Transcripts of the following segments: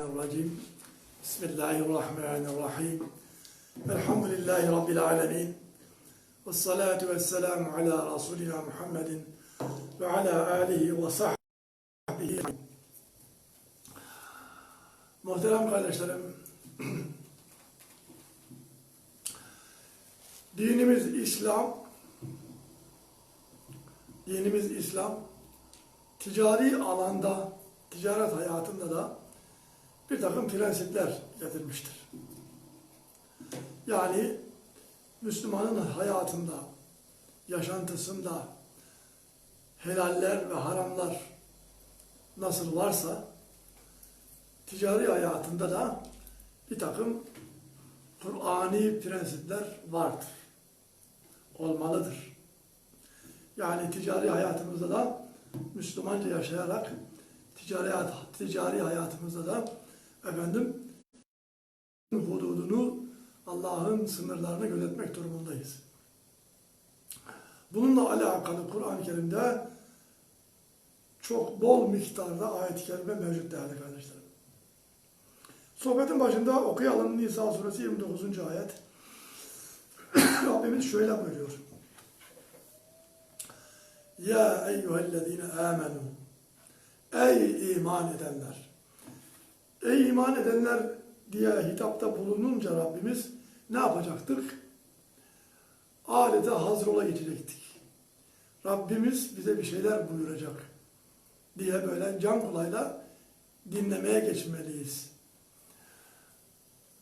Bismillahirrahmanirrahim. Bismillahirrahmanirrahim. Elhamdülillahi Rabbil alemin. Ve salatu ve selamu ala Resulina Muhammedin ve ala alihi ve sahbihi. Muhterem kardeşlerim, dinimiz İslam, dinimiz İslam, ticari alanda, ticaret hayatında da bir takım prensipler getirmiştir. Yani Müslümanın hayatında, yaşantısında helaller ve haramlar nasıl varsa ticari hayatında da bir takım Kur'ani prensipler vardır. Olmalıdır. Yani ticari hayatımızda da Müslümanca yaşayarak ticari, ticari hayatımızda da efendim hududunu Allah'ın sınırlarını gözetmek durumundayız. Bununla alakalı Kur'an-ı Kerim'de çok bol miktarda ayet-i kerime mevcut değerli kardeşlerim. Sohbetin başında okuyalım Nisa suresi 29. ayet. Rabbimiz şöyle buyuruyor. Ya eyyühellezine amenu Ey iman edenler! Ey iman edenler diye hitapta bulununca Rabbimiz ne yapacaktık? Adeta hazır ola geçecektik. Rabbimiz bize bir şeyler buyuracak diye böyle can kulağıyla dinlemeye geçmeliyiz.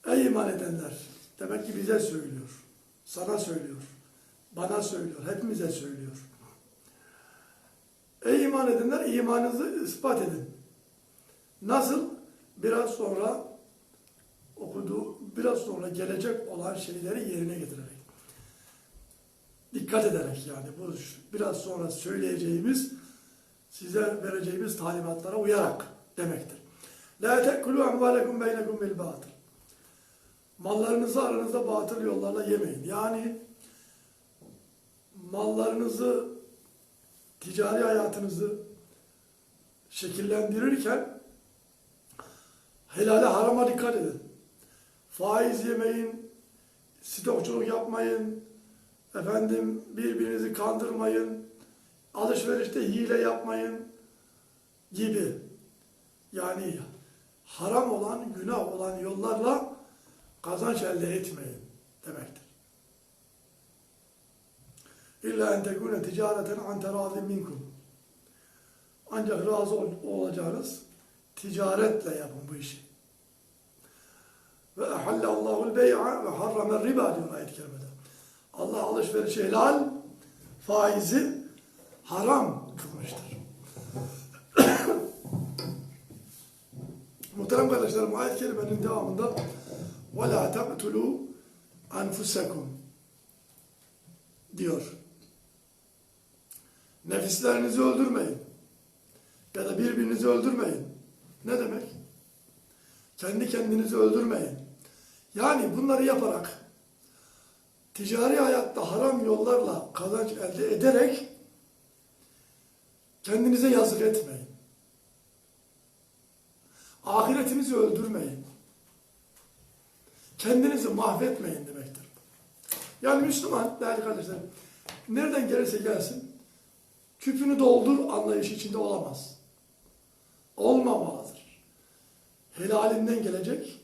Ey iman edenler! Demek ki bize söylüyor. Sana söylüyor. Bana söylüyor. Hepimize söylüyor. Ey iman edenler imanınızı ispat edin. Nasıl? Biraz sonra okuduğu, biraz sonra gelecek olan şeyleri yerine getirerek. Dikkat ederek yani bu biraz sonra söyleyeceğimiz, size vereceğimiz talimatlara uyarak demektir. La tekulu amvalekum beynekum bil batıl. Mallarınızı aranızda batıl yollarla yemeyin. Yani mallarınızı ticari hayatınızı şekillendirirken helale harama dikkat edin. Faiz yemeyin, stokçuluk yapmayın, efendim birbirinizi kandırmayın, alışverişte hile yapmayın gibi. Yani haram olan, günah olan yollarla kazanç elde etmeyin demektir. İlla en tekune ticareten an terazim minkum. Ancak razı ol, olacağınız ticaretle yapın bu işi. Ve ehalle Allahul bey'a ve harrame riba diyor ayet-i kerimede. Allah alışverişi helal, faizi haram kılmıştır. Muhterem kardeşlerim ayet-i kerimenin devamında وَلَا تَقْتُلُوا أَنْفُسَكُمْ diyor. Nefislerinizi öldürmeyin. Ya da birbirinizi öldürmeyin. Ne demek? Kendi kendinizi öldürmeyin. Yani bunları yaparak ticari hayatta haram yollarla kazanç elde ederek kendinize yazık etmeyin. Ahiretinizi öldürmeyin. Kendinizi mahvetmeyin demektir. Yani Müslüman değerli kardeşlerim nereden gelirse gelsin küpünü doldur anlayışı içinde olamaz. Olmamalıdır. Helalinden gelecek,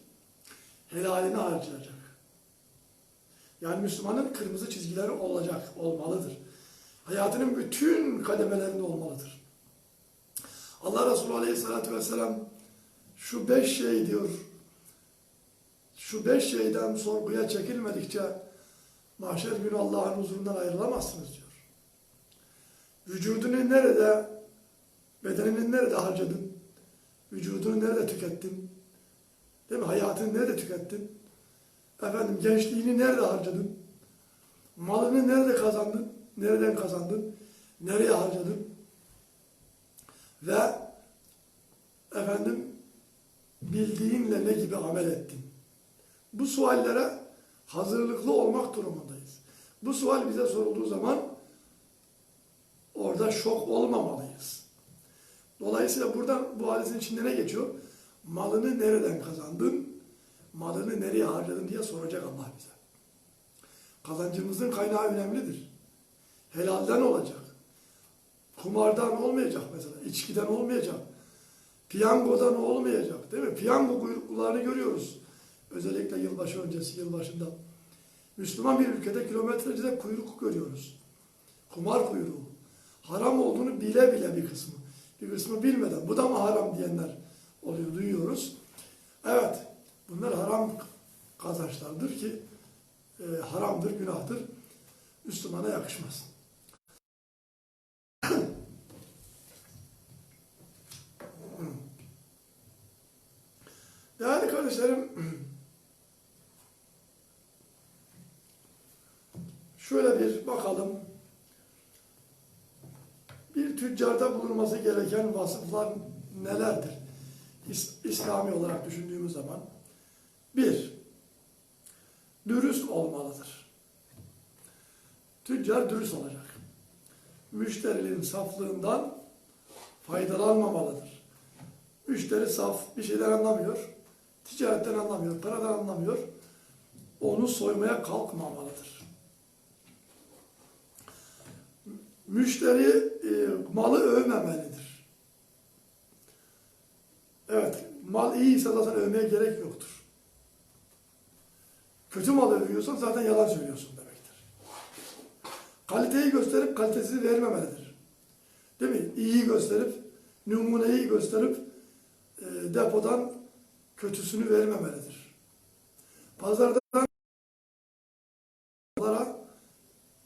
helalini harcayacak. Yani Müslümanın kırmızı çizgileri olacak, olmalıdır. Hayatının bütün kademelerinde olmalıdır. Allah Resulü Aleyhisselatü Vesselam şu beş şey diyor, şu beş şeyden sorguya çekilmedikçe mahşer günü Allah'ın huzurundan ayrılamazsınız diyor. Vücudunu nerede, bedenini nerede harcadın? Vücudunu nerede tükettin? Değil mi? Hayatını nerede tükettin? Efendim gençliğini nerede harcadın? Malını nerede kazandın? Nereden kazandın? Nereye harcadın? Ve efendim bildiğinle ne gibi amel ettin? Bu suallere hazırlıklı olmak durumundayız. Bu sual bize sorulduğu zaman orada şok olmamalıyız. Dolayısıyla buradan bu hadisin içinde ne geçiyor? malını nereden kazandın, malını nereye harcadın diye soracak Allah bize. Kazancımızın kaynağı önemlidir. Helalden olacak. Kumardan olmayacak mesela, içkiden olmayacak. Piyangodan olmayacak değil mi? Piyango kuyruklarını görüyoruz. Özellikle yılbaşı öncesi, yılbaşında. Müslüman bir ülkede kilometrelerce kuyruk görüyoruz. Kumar kuyruğu. Haram olduğunu bile bile bir kısmı. Bir kısmı bilmeden bu da mı haram diyenler oluyor, duyuyoruz. Evet, bunlar haram kazançlardır ki e, haramdır, günahtır. Müslümana yakışmaz. Değerli kardeşlerim, şöyle bir bakalım. Tüccarda bulunması gereken vasıflar nelerdir? İs- İslami olarak düşündüğümüz zaman. Bir, dürüst olmalıdır. Tüccar dürüst olacak. Müşterinin saflığından faydalanmamalıdır. Müşteri saf, bir şeyden anlamıyor. Ticaretten anlamıyor, paradan anlamıyor. Onu soymaya kalkmamalıdır. Müşteri e, malı övmemelidir. Evet, mal iyiyse zaten övmeye gerek yoktur. Kötü malı övüyorsan zaten yalan söylüyorsun demektir. Kaliteyi gösterip kalitesiz vermemelidir. Değil mi? İyiyi gösterip, numuneyi gösterip e, depodan kötüsünü vermemelidir. Pazardan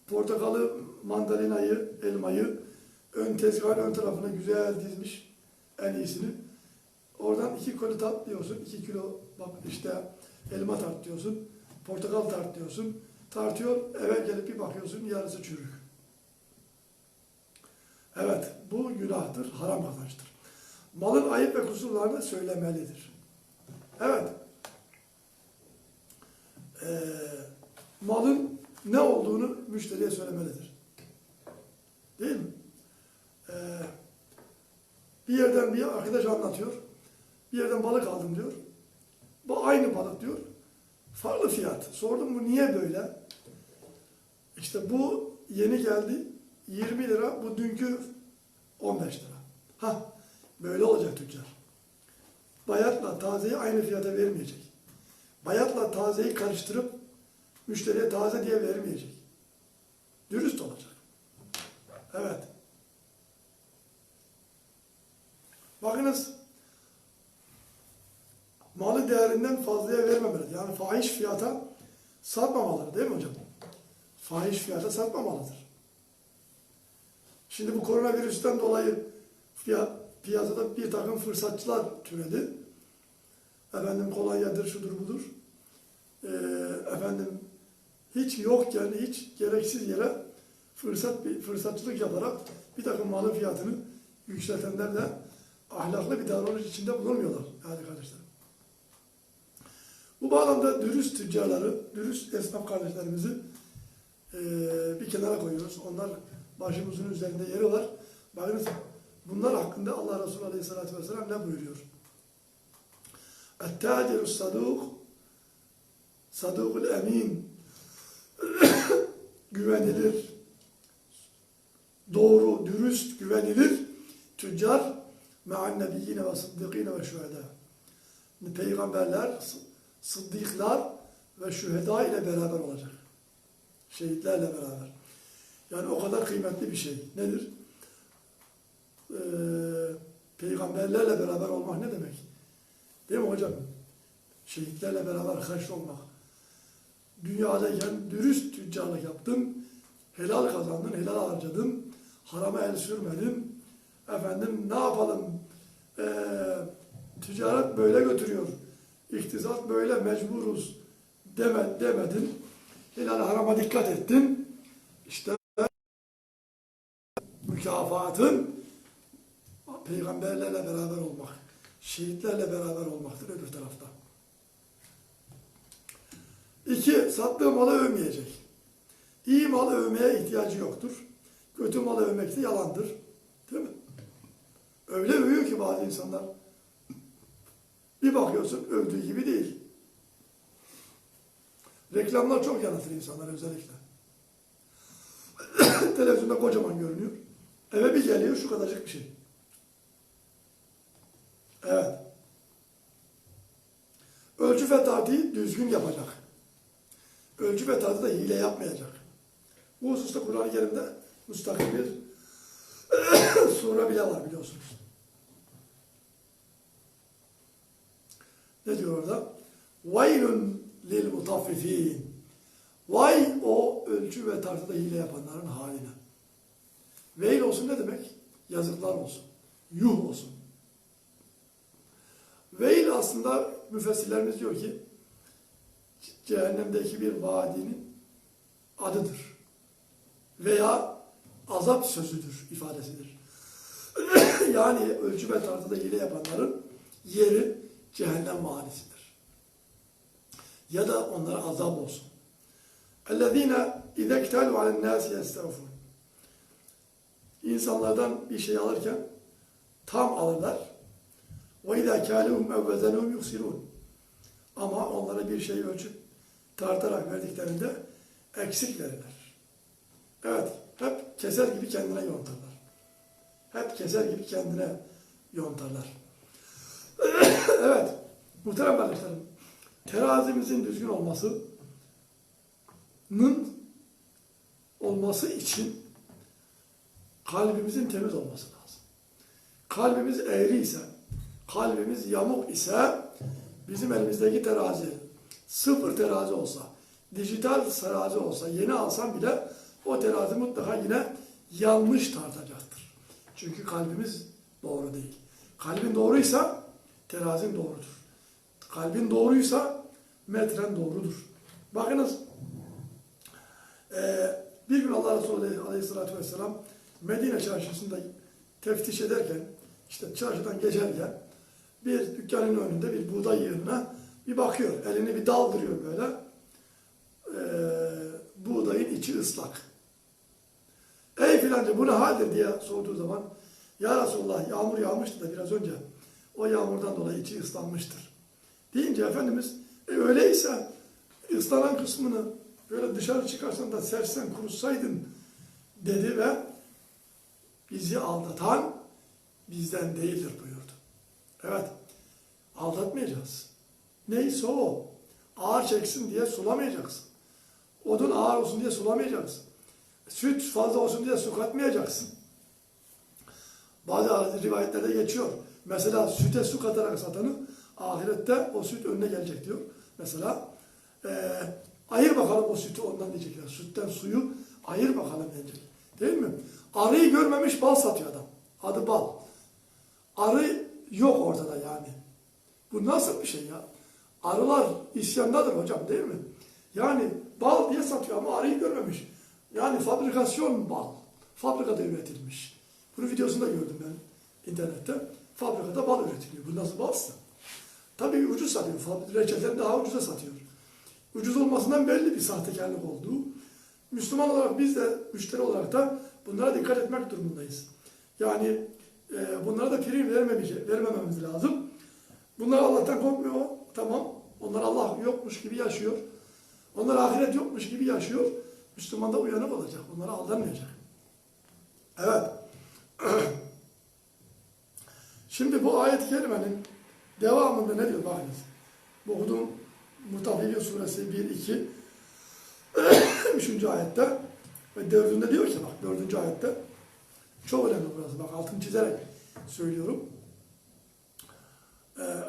portakalı, mandalinayı, elmayı ön tezgahın ön tarafına güzel dizmiş en iyisini. Oradan iki kilo tat diyorsun, iki kilo işte elma tart diyorsun, portakal tart diyorsun. Tartıyor, eve gelip bir bakıyorsun yarısı çürük. Evet, bu günahtır, haram kazançtır. Malın ayıp ve kusurlarını söylemelidir. Evet. Ee, malın ne olduğunu müşteriye söylemelidir. Değil mi? Ee, bir yerden bir arkadaş anlatıyor. Bir yerden balık aldım diyor. Bu aynı balık diyor. Farklı fiyat. Sordum bu niye böyle? İşte bu yeni geldi. 20 lira. Bu dünkü 15 lira. Ha, böyle olacak tüccar. Bayatla tazeyi aynı fiyata vermeyecek. Bayatla tazeyi karıştırıp müşteriye taze diye vermeyecek. Dürüst olacak. Evet. Bakınız malı değerinden fazlaya vermemeli. Yani fahiş fiyata satmamaları değil mi hocam? Fahiş fiyata satmamalıdır. Şimdi bu koronavirüsten dolayı fiyat, piyasada bir takım fırsatçılar türedi. Efendim kolonyadır, şudur budur. Ee, efendim hiç yokken, hiç gereksiz yere fırsat fırsatçılık yaparak bir takım malın fiyatını yükseltenler de ahlaklı bir davranış içinde bulunmuyorlar yani kardeşlerim. Bu bağlamda dürüst tüccarları, dürüst esnaf kardeşlerimizi eee, bir kenara koyuyoruz. Onlar başımızın üzerinde yeri var. Bakınız bunlar hakkında Allah Resulü Aleyhisselatü Vesselam ne buyuruyor? اَتَّاجِرُ الصَّدُوقُ Sadukul emin güvenilir doğru, dürüst, güvenilir tüccar me'an nebiyyine ve sıddıkine ve şühedâ peygamberler, sıddıklar ve şüheda ile beraber olacak. Şehitlerle beraber. Yani o kadar kıymetli bir şey. Nedir? Ee, peygamberlerle beraber olmak ne demek? Değil mi hocam? Şehitlerle beraber haşr olmak. Dünyadayken dürüst tüccarlık yaptın, helal kazandın, helal harcadın, harama el sürmedin. Efendim ne yapalım? Ee, ticaret böyle götürüyor. İktisat böyle mecburuz deme, demedin. Helal harama dikkat ettin. İşte mükafatın peygamberlerle beraber olmak, şehitlerle beraber olmaktır öbür tarafta. İki, sattığı malı övmeyecek. İyi malı övmeye ihtiyacı yoktur. Kötü malı övmek de yalandır. Değil mi? Öyle övüyor ki bazı insanlar. Bir bakıyorsun övdüğü gibi değil. Reklamlar çok yanıltır insanlar özellikle. Televizyonda kocaman görünüyor. Eve bir geliyor şu kadarcık bir şey. Evet. Ölçü ve tartıyı düzgün yapacak. Ölçü ve tartıda hile yapmayacak. Bu hususta Kur'an-ı Kerim'de müstakil bir sure bile var biliyorsunuz. Ne diyor orada? Vaylun lil mutaffifin. Vay o ölçü ve tartıda hile yapanların haline. Veil olsun ne demek? Yazıklar olsun. Yuh olsun. Veil aslında müfessirlerimiz diyor ki cehennemdeki bir vadinin adıdır. Veya azap sözüdür, ifadesidir. yani ölçü ve tartıda hile yapanların yeri cehennem vadisidir. Ya da onlara azap olsun. اَلَّذ۪ينَ اِذَا اكْتَالُوا عَلَى النَّاسِ يَسْتَغْفُونَ İnsanlardan bir şey alırken tam alırlar. وَاِذَا كَالُهُمْ اَوَّزَنُهُمْ يُخْسِرُونَ Ama onlara bir şey ölçüp tartarak verdiklerinde eksik verirler. Evet, hep keser gibi kendine yontarlar. Hep keser gibi kendine yontarlar. evet, muhterem kardeşlerim, terazimizin düzgün olmasının olması için kalbimizin temiz olması lazım. Kalbimiz eğri ise, kalbimiz yamuk ise bizim elimizdeki terazi sıfır terazi olsa, dijital terazi olsa, yeni alsam bile o terazi mutlaka yine yanlış tartacaktır. Çünkü kalbimiz doğru değil. Kalbin doğruysa terazin doğrudur. Kalbin doğruysa metren doğrudur. Bakınız eee, bir gün Allah Resulü Aleyhisselatü Vesselam Medine çarşısında teftiş ederken işte çarşıdan geçerken bir dükkanın önünde bir buğday yığınına bir bakıyor. Elini bir daldırıyor böyle. Eee buğdayın içi ıslak. Ey filanca bu ne haldir diye sorduğu zaman Ya Resulullah yağmur yağmıştı da biraz önce o yağmurdan dolayı içi ıslanmıştır. Deyince Efendimiz e, öyleyse ıslanan kısmını böyle dışarı çıkarsan da sersen kurutsaydın dedi ve bizi aldatan bizden değildir buyurdu. Evet aldatmayacağız. Neyse o. Ağır çeksin diye sulamayacaksın. Odun ağır olsun diye sulamayacaksın. Süt fazla olsun diye su katmayacaksın. Bazı rivayetlerde geçiyor. Mesela süte su katarak satanı ahirette o süt önüne gelecek diyor. Mesela eee ayır bakalım o sütü ondan diyecekler. Sütten suyu ayır bakalım diyecek. Değil mi? Arıyı görmemiş bal satıyor adam. Adı bal. Arı yok ortada yani. Bu nasıl bir şey ya? Arılar isyandadır hocam değil mi? Yani bal diye satıyor ama arıyı görmemiş. Yani fabrikasyon bal. Fabrikada üretilmiş. Bunu videosunda gördüm ben internette. Fabrikada bal üretiliyor. Bu nasıl balsa? Tabii ucuz satıyor. Reçeten daha ucuza satıyor. Ucuz olmasından belli bir sahtekarlık olduğu. Müslüman olarak biz de müşteri olarak da bunlara dikkat etmek durumundayız. Yani e, bunlara da prim vermememiz, lazım. Bunlar Allah'tan korkmuyor. Tamam. Onlar Allah yokmuş gibi yaşıyor. Onlar ahiret yokmuş gibi yaşıyor. Müslüman da uyanık olacak. Bunlara aldanmayacak. Evet. Şimdi bu ayet-i kerimenin devamında ne diyor bakınız. Bu okuduğum Mutaffifin suresi 1, 2, 3. ayette ve 4'ünde diyor ki bak 4. ayette çok önemli burası bak altını çizerek söylüyorum.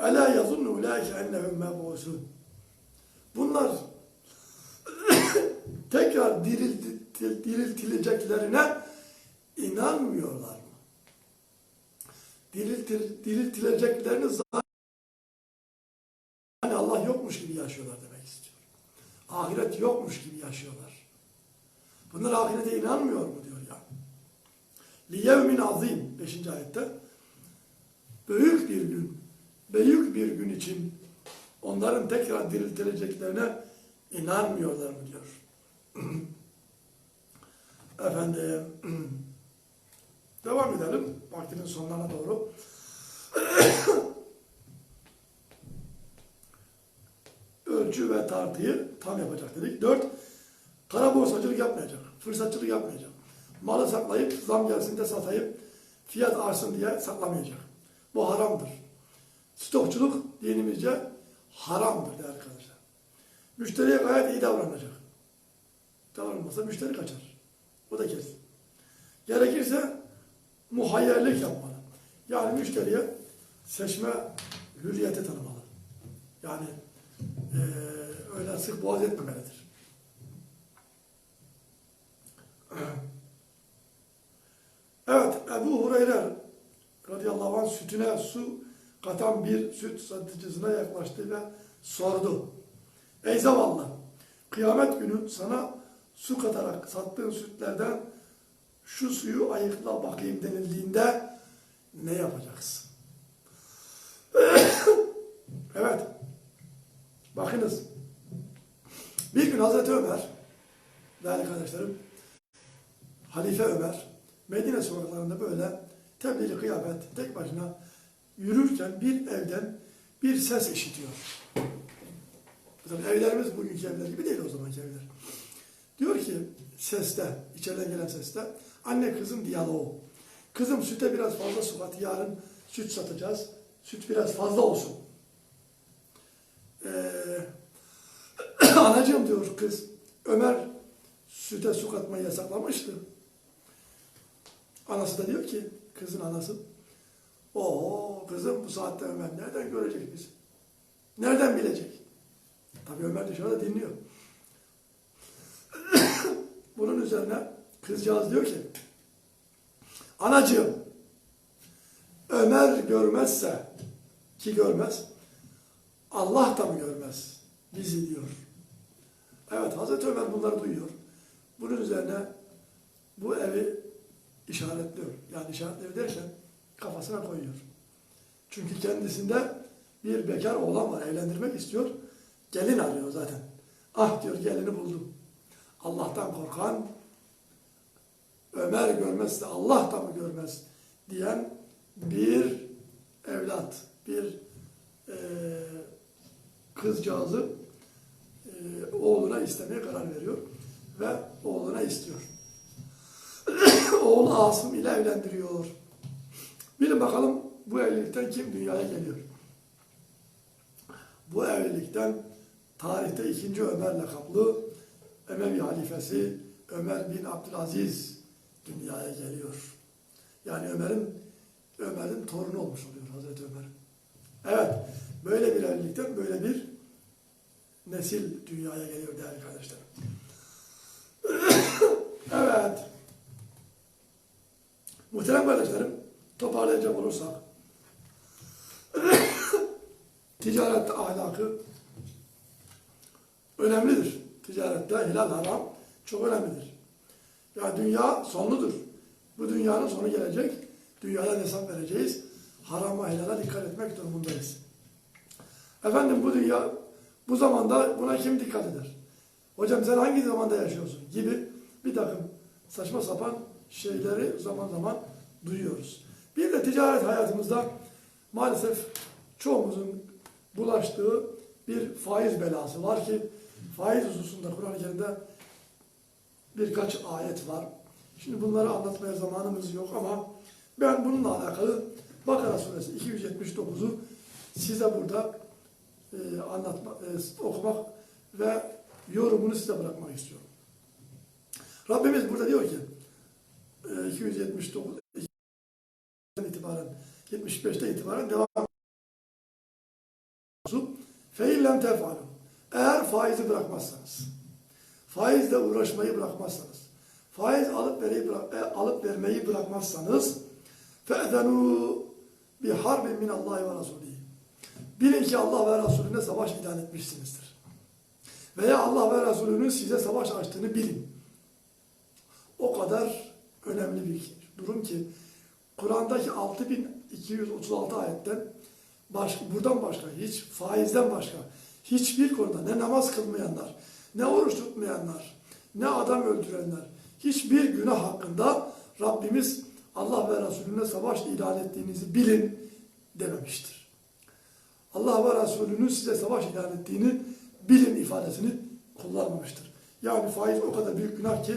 Ela yazunnu ulaike ennehum mebusun. Bunlar tekrar diriltil, diriltileceklerine inanmıyorlar mı? Diriltil, diriltileceklerini yani Allah yokmuş gibi yaşıyorlar demek istiyor. Ahiret yokmuş gibi yaşıyorlar. Bunlar ahirete inanmıyor mu diyor ya. Liyevmin azim 5. ayette büyük bir gün büyük bir gün için onların tekrar diriltileceklerine inanmıyorlar mı diyor. Efendim devam edelim vaktinin sonlarına doğru. ölçü ve tartıyı tam yapacak dedik. Dört, kara borsacılık yapmayacak, fırsatçılık yapmayacak. Malı saklayıp zam gelsin de satayım, fiyat artsın diye saklamayacak. Bu haramdır. Stokçuluk dinimizce haramdır değerli arkadaşlar. Müşteriye gayet iyi davranacak. Davranmazsa müşteri kaçar. O da kesin. Gerekirse muhayyerlik yapmalı. Yani müşteriye seçme hürriyeti tanımalı. Yani eee, öyle sık boğaz etmemelidir. Evet, Ebu Hureyre radıyallahu anh sütüne su katan bir süt satıcısına yaklaştı ve sordu. Ey zavallı, kıyamet günü sana su katarak sattığın sütlerden şu suyu ayıkla bakayım denildiğinde ne yapacaksın? evet, bakınız. Bir gün Hazreti Ömer, değerli kardeşlerim, Halife Ömer, Medine sokaklarında böyle tebdili kıyafet tek başına yürürken bir evden bir ses işitiyor. Tabii evlerimiz bugünkü evler gibi değil o zamanki evler. Diyor ki seste, içeriden gelen seste, anne kızım diyaloğu. Kızım süte biraz fazla su kat, yarın süt satacağız. Süt biraz fazla olsun. Ee, anacığım diyor kız, Ömer süte su katmayı yasaklamıştı. Anası da diyor ki, kızın anası, o kızım bu saatte Ömer nereden görecek bizi? Nereden bilecek? Tabii Ömer dışarıda dinliyor. Bunun üzerine kızcağız diyor ki, anacığım, Ömer görmezse, ki görmez, Allah da mı görmez bizi diyor. Evet Hazreti Ömer bunları duyuyor. Bunun üzerine bu evi işaretliyor. Yani işaretliyor derken kafasına koyuyor. Çünkü kendisinde bir bekar oğlan var, evlendirmek istiyor. Gelin arıyor zaten. Ah diyor gelini buldum. Allah'tan korkan, Ömer görmezse Allah da mı görmez diyen bir evlat, bir eee kızcağızı eee, oğluna istemeye karar veriyor ve oğluna istiyor. Oğlu Asım ile evlendiriyor. Bilin bakalım bu evlilikten kim dünyaya geliyor? Bu evlilikten tarihte ikinci Ömer lakaplı Emevi halifesi Ömer bin Abdülaziz dünyaya geliyor. Yani Ömer'in Ömer'in torunu olmuş oluyor Hazreti Ömer. Evet, böyle bir evlilikten böyle bir nesil dünyaya geliyor değerli kardeşlerim. evet. Muhterem kardeşlerim, toparlayacak olursak, ticaret ahlakı önemlidir. Ticarette helal haram çok önemlidir. Ya dünya sonludur. Bu dünyanın sonu gelecek. Dünyadan hesap vereceğiz. Harama helala dikkat etmek durumundayız. Efendim bu dünya bu zamanda buna kim dikkat eder? Hocam sen hangi zamanda yaşıyorsun? Gibi bir takım saçma sapan şeyleri zaman zaman duyuyoruz. Bir de ticaret hayatımızda maalesef çoğumuzun bulaştığı bir faiz belası var ki faiz hususunda Kur'an-ı Kerim'de birkaç ayet var. Şimdi bunları anlatmaya zamanımız yok ama ben bununla alakalı Bakara suresi 279'u size burada e, anlatma, e, okumak ve yorumunu size bırakmak istiyorum. Rabbimiz burada diyor ki e, 279 itibaren 75'te itibaren devam Feillem tefalu. Eğer faizi bırakmazsanız, faizle uğraşmayı bırakmazsanız, faiz alıp bırak, e, alıp vermeyi bırakmazsanız harbin min Allah ve Resulü. Bilin ki Allah ve Resulüne savaş ilan etmişsinizdir. Veya Allah ve Resulünün size savaş açtığını bilin. O kadar önemli bir durum ki Kur'an'daki 6236 ayetten baş, buradan başka hiç faizden başka hiçbir konuda ne namaz kılmayanlar, ne oruç tutmayanlar, ne adam öldürenler hiçbir günah hakkında Rabbimiz Allah ve Resulüne savaş ilan ettiğinizi bilin dememiştir. Allah ve Resulünün size savaş ilan ettiğini bilin ifadesini kullanmamıştır. Yani faiz o kadar büyük günah ki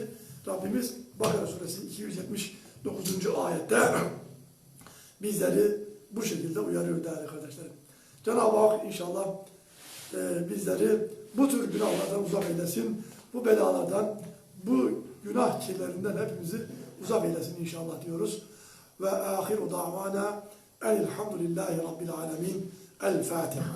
Rabbimiz Bakara suresi 279. ayette bizleri bu şekilde uyarıyor değerli kardeşlerim. Cenab-ı Hak inşallah e, bizleri bu tür günahlardan uzak eylesin. Bu belalardan, bu günah kirlerinden hepimizi uzak eylesin inşallah diyoruz. Ve ahiru davana elhamdülillahi rabbil alemin. El Fatiha.